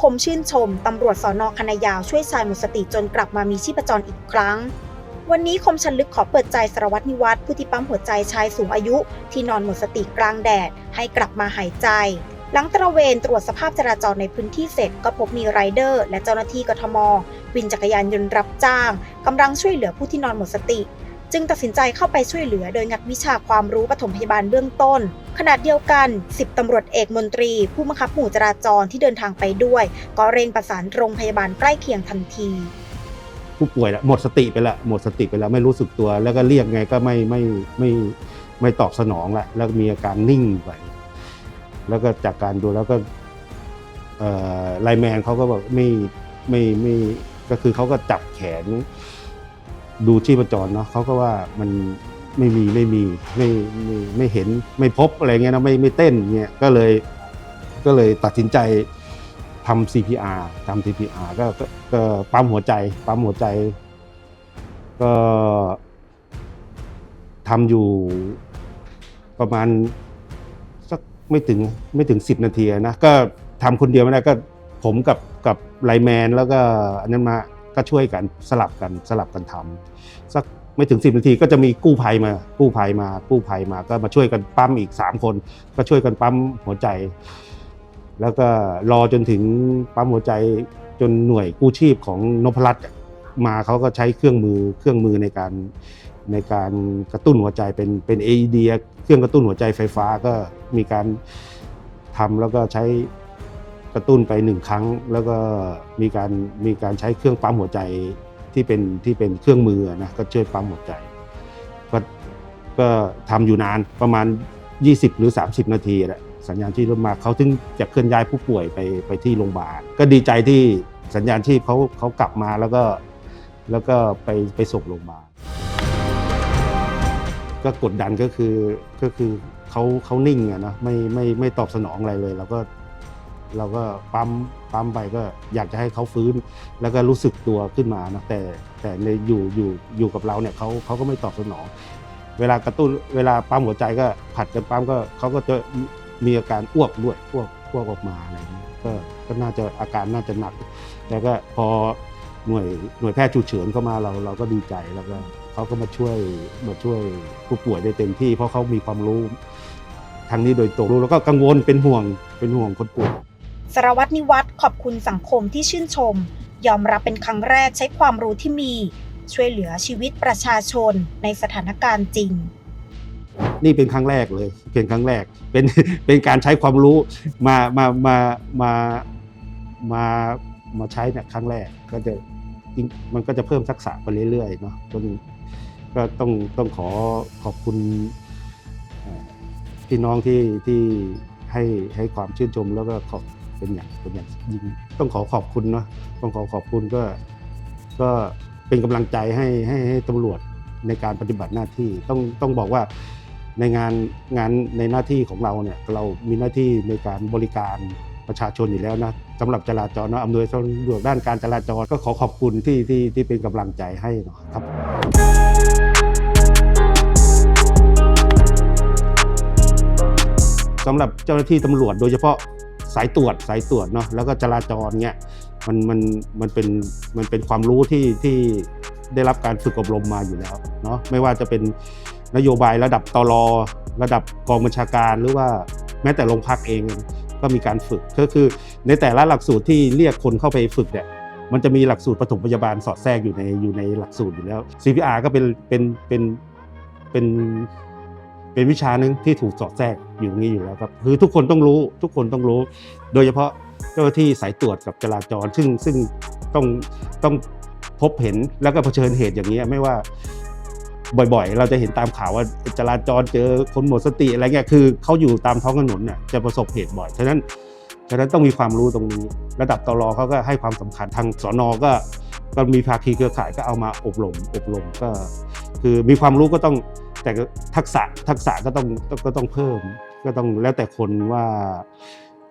คมชื่นชมตำรวจสอนอคณะยาวช่วยชายหมดสติจนกลับมามีชีพจรอีกครั้ง วันนี้คมชันลึกขอเปิดใจสารวัตรนิวัฒน์ผู้ที่ปั๊มหัวใจชายสูงอายุ ที่นอนหมดสติกลางแดด ให้กลับมาหายใจ หลังตระเวนตรวจสภาพจราจรในพื้นที่เสร็จก็พบมีไรเดอร์ และเจ้าหน้าที่กทมวินจักรยานยนต์รับจ้างกำลังช่วยเหลือผู้ที่นอนหมดสติ จึงตัดสินใจเข้าไปช่วยเหลือโดยงัดวิชาความรู้ปฐมพยาบาลเบื้องต้น ขณะเดียวกัน 10ตำรวจเอกมนตรี ผู้บังคับหมู่จราจรที่เดินทางไปด้วย ก็เร่งประสานโรงพยาบาลใกล้เคียงทันที ผู้ป่วยละหมดสติไปละหมดสติไปแล้วไม่รู้สึกตัว แล้วก็เรียกไงก็ไม่ไม่ไม่ไม่ตอบสนองละแล้วมีอาการนิ่งไปแล้วก็จากการดูแล้วก็ไลแมนเขาก็บอกไม่ไม่ไม่ก็คือเขาก็จับแขน ดูชีพจรเนาะเขาก็ว่ามันไม่มีไม่มีไม่ไม่ไม่เห็นไม่พบอะไรเงี้ยนะไม่ไม่เต้นเงี้ยก็เลยก็เลยตัดสินใจทำ CPR ทำ CPR ก็ก็ก็ปั๊มหัวใจปั๊มหัวใจ ก็ทำอยู่ประมาณสักไม่ถึงไม่ถึงสิบนาทีนะก็ทำคนเดียวไม่ได้ก็ผมกับกับไลแมนแล้วก็อันนั้นมา ก็ช่วยกันสลับกันสลับกันทำสักไม่ถึง 10นาทีก็จะมีกู้ภัยมากู้ภัยมากู้ภัยมาก็มาช่วยกันปั๊มอีก 3 คน ก็ช่วยกันปั๊มหัวใจ แล้วก็รอจนถึงปั๊มหัวใจจนหน่วยกู้ชีพของนพรัตน์มาเขาก็ใช้เครื่องมือเครื่องมือในการในการกระตุ้นหัวใจเป็นเป็น AED เครื่องกระตุ้นหัวใจไฟฟ้าก็มีการทำแล้วก็ใช้ ระตุ้นไปหนึ่งครั้ง แล้วก็มีการมีการใช้เครื่องปั๊มหัวใจที่เป็นที่เป็นเครื่องมือนะก็ช่วยปั๊มหัวใจก็ก็ทำอยู่นานประมาณ 20 หรือ 30 นาทีแหละสัญญาณที่รถมาเขาถึงจะเคลื่อนย้ายผู้ป่วยไปไปที่โรงพยาบาลก็ดีใจที่สัญญาณที่เขาเขากลับมาแล้วก็แล้วก็ไปไปส่งโรงพยาบาลก็กดดันก็คือก็คือเขาเขานิ่งอะนะไม่ไม่ไม่ตอบสนองอะไรเลยเราก็ เราก็ปั๊มปั๊มไปก็อยากจะให้เขาฟื้น แล้วก็รู้สึกตัวขึ้นมานะแต่แต่ในอยู่อยู่อยู่กับเราเนี่ยเขาเขาก็ไม่ตอบสนอง เวลากระตุ้นเวลาปั๊มหัวใจก็ผัดกันปั๊มก็เขาก็จะมีอาการอ้วกด้วยอ้วกอ้วกออกมาอะไรอย่างเงี้ยก็ก็น่าจะอาการน่าจะหนัก แต่ก็พอหน่วยหน่วยแพทย์ฉุกเฉินเข้ามาเราเราก็ดีใจแล้วก็เขาก็มาช่วยมาช่วยผู้ป่วยได้เต็มที่ เพราะเขามีความรู้ทางนี้โดยตรงแล้วก็กังวลเป็นห่วงเป็นห่วงคนป่วย สารวัตรนิวัฒน์ขอบคุณสังคมที่ชื่นชม ยอมรับเป็นครั้งแรกใช้ความรู้ที่มี ช่วยเหลือชีวิตประชาชนในสถานการณ์จริง นี่เป็นครั้งแรกเลย เป็นครั้งแรกเป็นเป็นการใช้ความรู้มามามามามามาใช้เนี่ยครั้งแรกก็จะมันก็จะเพิ่มทักษะไปเรื่อยๆเนาะจนก็ต้องต้องขอขอบคุณพี่น้องที่ที่ให้ให้ความชื่นชมแล้วก็ขอบ เป็นอย่างเป็นอย่างยิ่งต้องขอขอบคุณเนาะต้องขอขอบคุณก็ก็เป็นกำลังใจให้ให้ให้ตำรวจในการปฏิบัติหน้าที่ต้องต้องบอกว่าในงานงานในหน้าที่ของเราเนี่ยเรามีหน้าที่ในการบริการประชาชนอยู่แล้วนะสำหรับจราจรเนาะอำนวยสะดวกด้านการจราจรก็ขอขอบคุณที่ที่ที่เป็นกำลังใจให้เนาะครับสำหรับเจ้าหน้าที่ตำรวจโดยเฉพาะ สายตรวจสายตรวจเนาะแล้วก็จราจรเนี่ยมันมันมันเป็นมันเป็นความรู้ที่ที่ได้รับการฝึกอบรมมาอยู่แล้วเนาะไม่ว่าจะเป็นนโยบายระดับตรระดับกองบัญชาการหรือว่าแม้แต่โรงพักเองก็มีการฝึกก็คือในแต่ละหลักสูตรที่เรียกคนเข้าไปฝึกเนี่ยมันจะมีหลักสูตรปฐมพยาบาลสอดแทรกอยู่ในอยู่ในหลักสูตรอยู่แล้ว CPR ก็เป็นเป็นเป็นเป็นเป็นวิชาหนึ่งที่ถูกสอดแทรก อยู่ตรงนี้อยู่แล้วครับคือทุกคนต้องรู้ทุกคนต้องรู้ โดยเฉพาะเจ้าหน้าที่สายตรวจกับจราจร ซึ่งซึ่งต้องต้องพบเห็นแล้วก็เผชิญเหตุอย่างนี้ไม่ว่าบ่อยๆ เราจะเห็นตามข่าวว่าจราจรเจอคนหมดสติอะไรเงี้ยคือเขาอยู่ตามท้องถนนเนี่ยจะประสบเหตุบ่อยฉะนั้นฉะนั้นต้องมีความรู้ตรงนี้ ระดับตรเขาก็ให้ความสำคัญทางสอนก็ก็มีภาคีเครือข่ายก็เอามาอบรม อบรมก็ คือมีความรู้ก็ต้องแต่ทักษะทักษะก็ต้องก็ต้องเพิ่ม ก็ต้องแล้วแต่คนว่า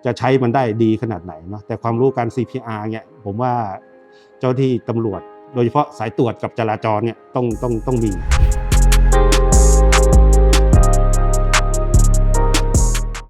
จะใช้มันได้ดีขนาดไหนเนาะแต่ความรู้การ CPR เนี่ยผมว่าเจ้าที่ตำรวจ โดยเฉพาะสายตรวจกับจราจรเนี่ยต้องต้องต้องมี